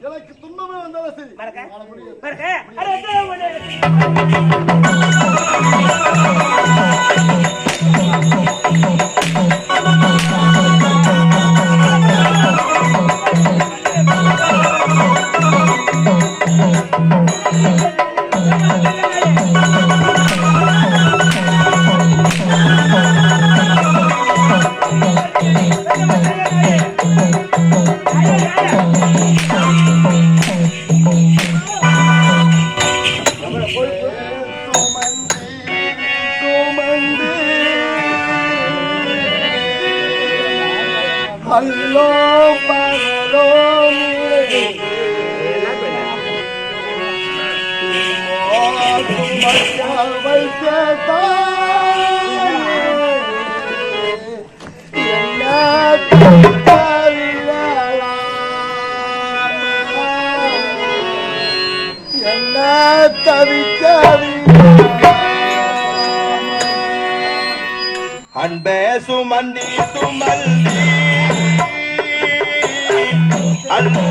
எனக்கு துன்பமே வந்தாலும் சரி. மறக்க. மறக்க? என்ன தவிக்கவி அன்பே சுமந்தி சுமந்தி. அன்பு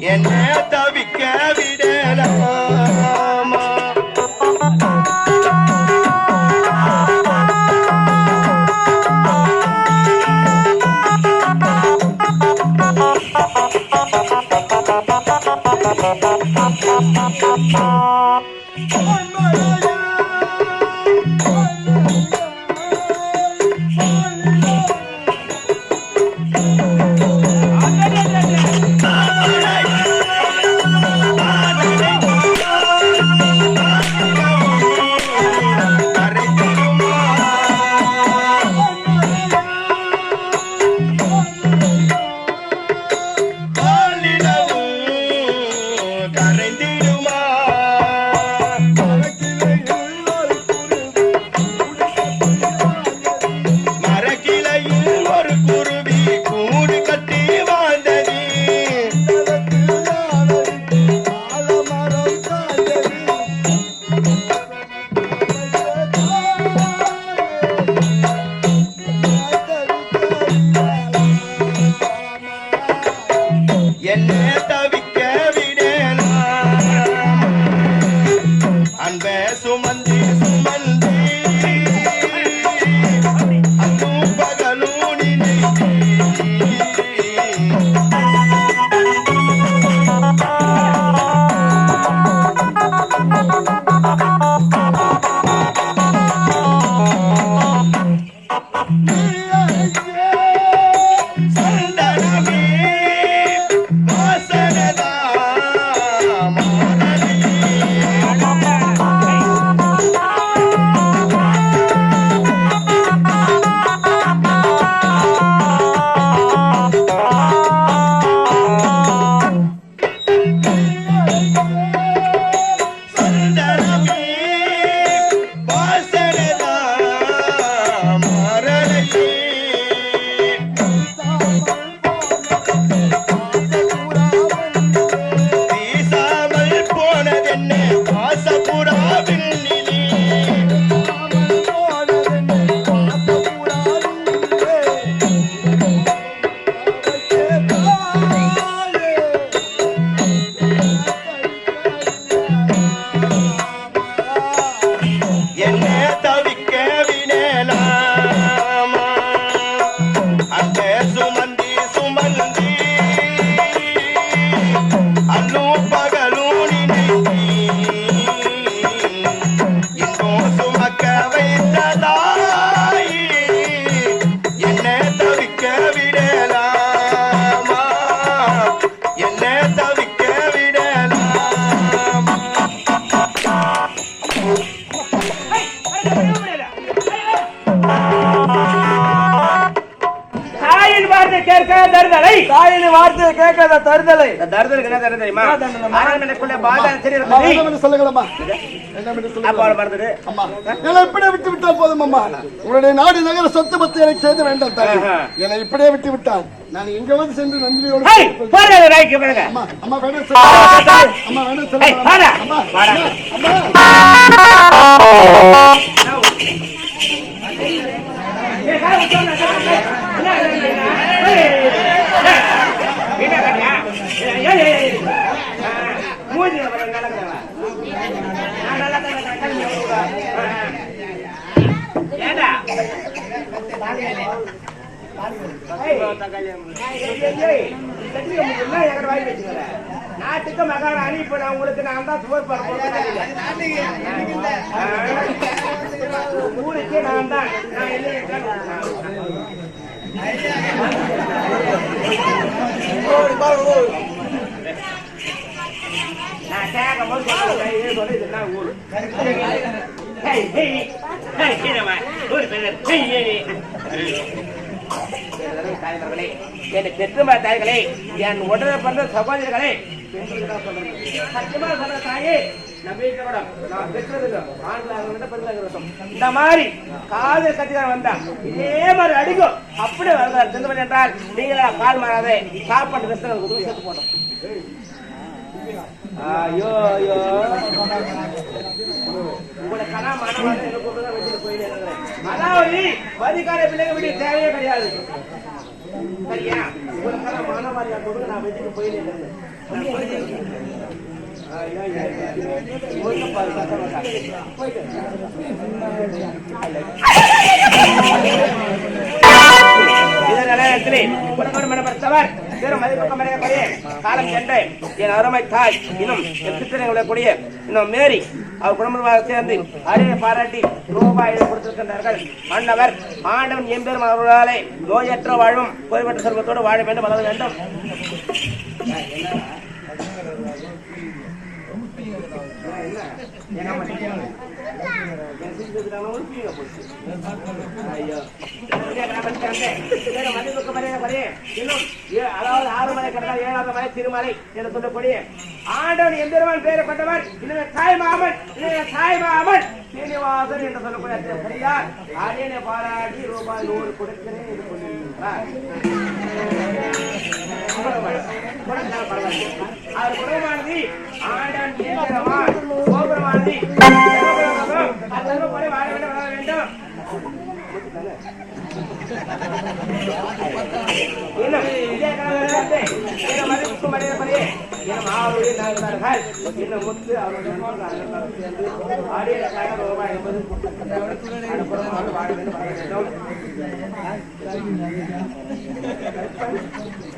என்ன தவிக்க விடலாமா கரைந்திடுமா என்ன கேள்வி கேட்காத தருதலை. தருதலுக்கு என்ன தருது தெரியுமா? அரண்மனைக்குள்ள சொல்லுங்களம்மா என்னை இப்படியே விட்டு விட்டால் போதும் அம்மா. உங்களுடைய நாடு நகர சொத்து பத்து எனக்கு செய்து வேண்டாம் தாய். என்னை இப்படியே விட்டு விட்டான் நான் எங்க வந்து சென்று நன்றியோடு அம்மா அம்மா வேணும் அம்மா வேணும். அம்மா. அம்மா நாட்டுக்கு மகாராணி இப்ப நான் உங்களுக்கு நான் தான் சுவர் பார்க்க ஊருக்கே நான் தான் நான் என்ன நான் கேட்கும் போது சொல்லுங்க, இது சொல்லு, இதுதான் ஊரு. ஹேய், ஹேய், தாய்மார்களே, என் பெற்றுமா தாய்களே என் உடனே பிறந்த சகோதரர்களே சத்தியமா சொல்ற தாயே நான் இந்த மாதிரி காதல் கட்டிதான் வந்தான். இதே மாதிரி அடிக்கும். அப்படியே வருகிறார் என்றால் நீங்களா கால் மாறாதே சாப்பாட்டு சேர்த்து போட்டோம் ஐயோ ஐயோ. உங்களை கனா மனமாரி என்ன கூப்பிட்டு வச்சுட்டு போயிட்டு வரிகால பிள்ளைங்க வீட்டு தேவையே கிடையாது. சரியா? உங்களை கனா மனமாரியா கொடுக்க நான் வச்சுட்டு போயிட்டு மனப்படுத்தவர் பெரும் மதிப்புக்க காலம் சென்ற என் அருமை தாய் இன்னும் என் சித்திரங்களை கூடிய இன்னும் மேரி அவர் குடும்பமாக சேர்ந்து அரிய பாராட்டி ரூபாய் கொடுத்திருக்கின்றார்கள். மன்னவர் ஆண்டவன் எம்பெரும் அவர்களாலே நோயற்ற வாழும் பொறுப்பற்ற செல்வத்தோடு வாழ வேண்டும் வளர வேண்டும். அதாவது ஆறு மலை கடந்தால் ஏழாவது மலை திருமலை என்று சொல்லக்கூடிய ஆண்டவன் எந்திரவன் பேரை கொண்டவர் இன்னும் தாய் மாமன் இன்னும் தாய் மாமன் சீனிவாசன் என்று சொல்லக்கூடிய சரியார் அரியணை பாராட்டி ரூபாய் நூறு கொடுக்கிறேன் என்று சொல்லியிருக்கிறார் அவர் குடும்பமானது ஆண்டன் கோபுரமானது வாழ வேண்டும் வாழ வேண்டும் இன்னும் முத்து அவருடைய ஆடிய ரூபாய் என்பது வேண்டும்